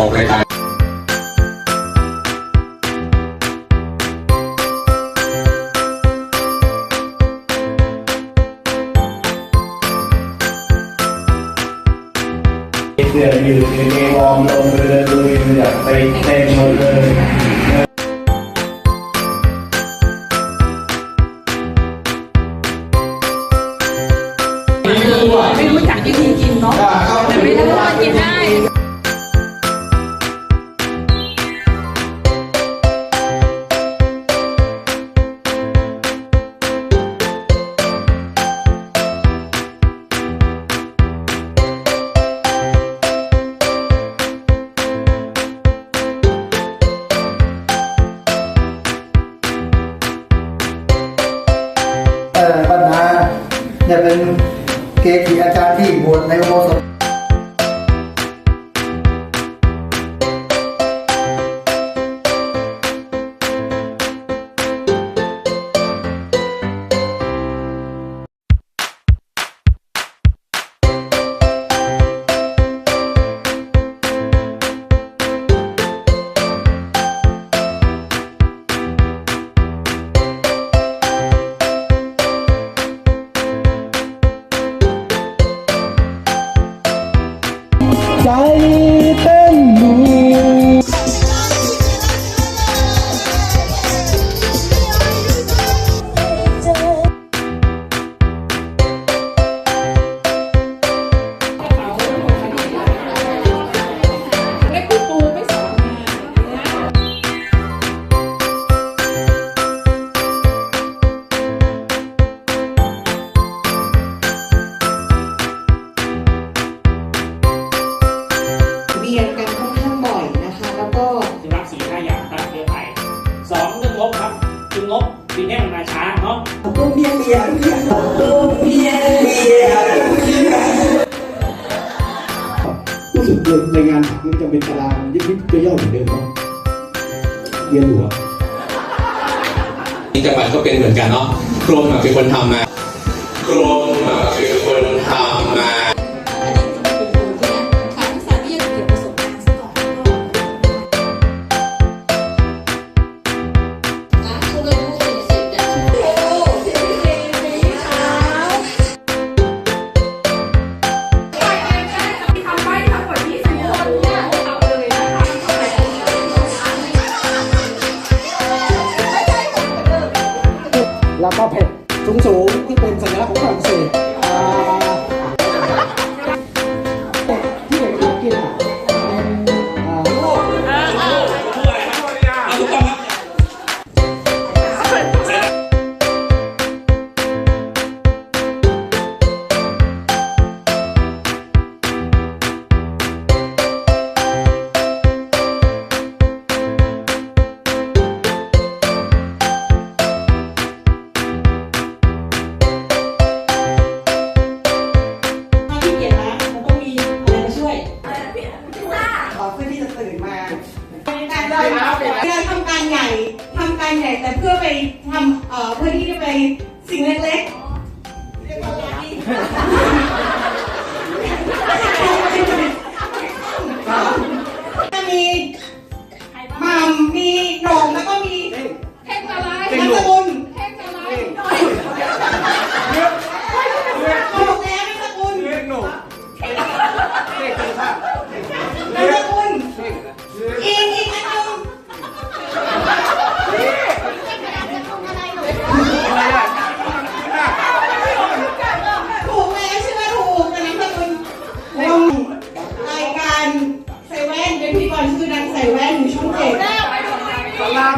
อกรายการเสื้อยืดเอวอมลงไปเลยลุยอกไปเต้นหมดเลยไม่รู้จักวิธีกินเนาะ ปัญหาเนี่ยเป็นเกจิอาจารย์ที่บวชในอุโบสถ ปีนี้มันมาช้าเนาะรู้สึกเดินในงานมันจะเป็นตารางยิบยิบจะย่อเหมือนเดิมเนาะเรียนหัวที่จังหวัดก็เป็นเหมือนกันเนาะกรมอะเป็นคนทำมากรม เผ็ดสูงสูงที่เป็นสัญลักษณ์ของฝรั่งเศส การเราทำการใหญ่ทำการใหญ่แต่เพื่อไปทำเอ่อเพื่อที่จะไปสิ่งเล็กๆ รชื่อดังใส่แว่นอยู่ช่องเจ็ดสลาม